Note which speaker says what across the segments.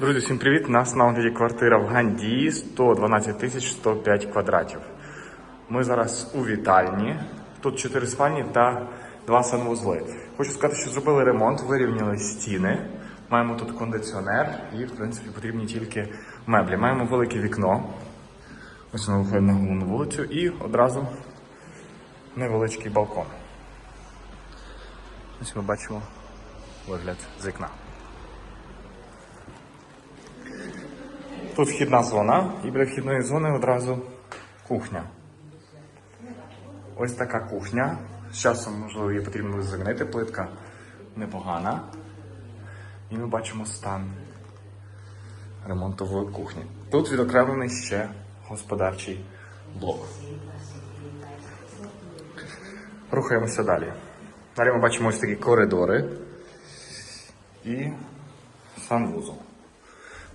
Speaker 1: Друзі, всім привіт! Нас на огляді квартира в Гандії 112 тисяч 105 квадратів. Ми зараз у вітальні. Тут 4 спальні та 2 санвузли. Хочу сказати, що зробили ремонт, вирівняли стіни. Маємо тут кондиціонер і, в принципі, потрібні тільки меблі. Маємо велике вікно. Ось воно виходить на головну вулицю і одразу невеличкий балкон. Ось ми бачимо вигляд з вікна. Тут вхідна зона, і біля вхідної зони одразу кухня. Ось така кухня. З часом, можливо, її потрібно замінити. Плитка непогана. І ми бачимо стан ремонтової кухні. Тут відокремлений ще господарчий блок. Рухаємося далі. Далі ми бачимо ось такі коридори і санвузол.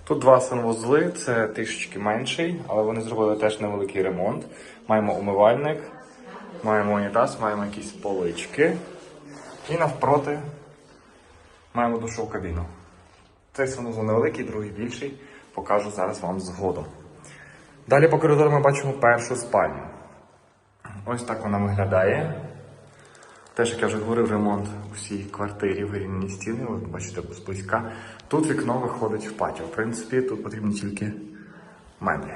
Speaker 1: Тут два санвузли, це трішечки менший, але вони зробили теж невеликий ремонт. Маємо умивальник, маємо унітаз, маємо якісь полички. І навпроти маємо душову кабіну. Цей санвузол невеликий, другий більший. Покажу зараз вам згодом. Далі по коридору ми бачимо першу спальню. Ось так вона виглядає. Теж, як я вже говорив, ремонт у всій квартирі, вирівняні стіни, ви бачите зблизька. Тут вікно виходить в патіо. В принципі, тут потрібні тільки меблі.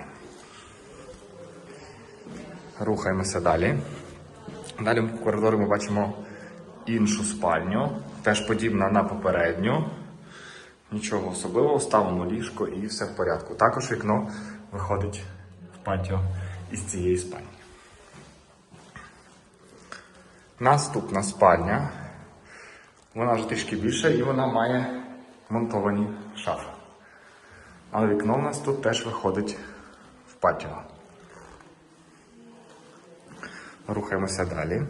Speaker 1: Рухаємося далі. Далі по коридору ми бачимо іншу спальню, теж подібна на попередню. Нічого особливого, ставимо ліжко і все в порядку. Також вікно виходить в патіо із цієї спальні. Наступна спальня. Вона вже трішки більша і вона має монтовані шафи. Але вікно в нас тут теж виходить в патіо. Рухаємося далі.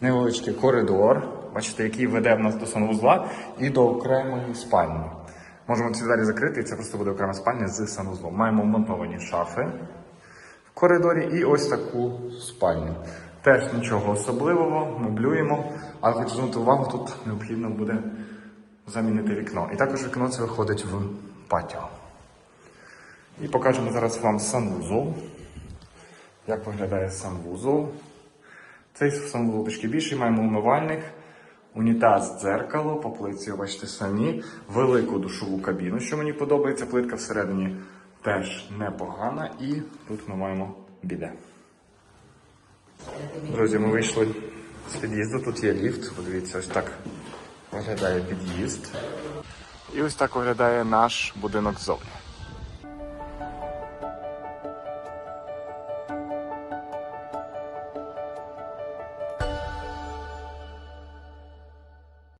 Speaker 1: Невеличкий коридор, бачите, який веде в нас до санвузла і до окремої спальні. Можемо ці двері закрити, і це просто буде окрема спальня з санвузлом. Маємо вмонтовані шафи в коридорі і ось таку спальню. Теж нічого особливого, меблюємо, але хочу звернути увагу, тут необхідно буде замінити вікно. І також вікно це виходить в патіо. І покажемо зараз вам санвузол. Як виглядає санвузол. Цей санвузол трішки більший, маємо умивальник, унітаз, дзеркало, по плитці, бачите самі, велику душову кабіну, що мені подобається. Плитка всередині теж непогана. І тут ми маємо біде. Друзі, ми вийшли з під'їзду, тут є ліфт. Подивіться, ось так виглядає під'їзд. І ось так виглядає наш будинок ззовні.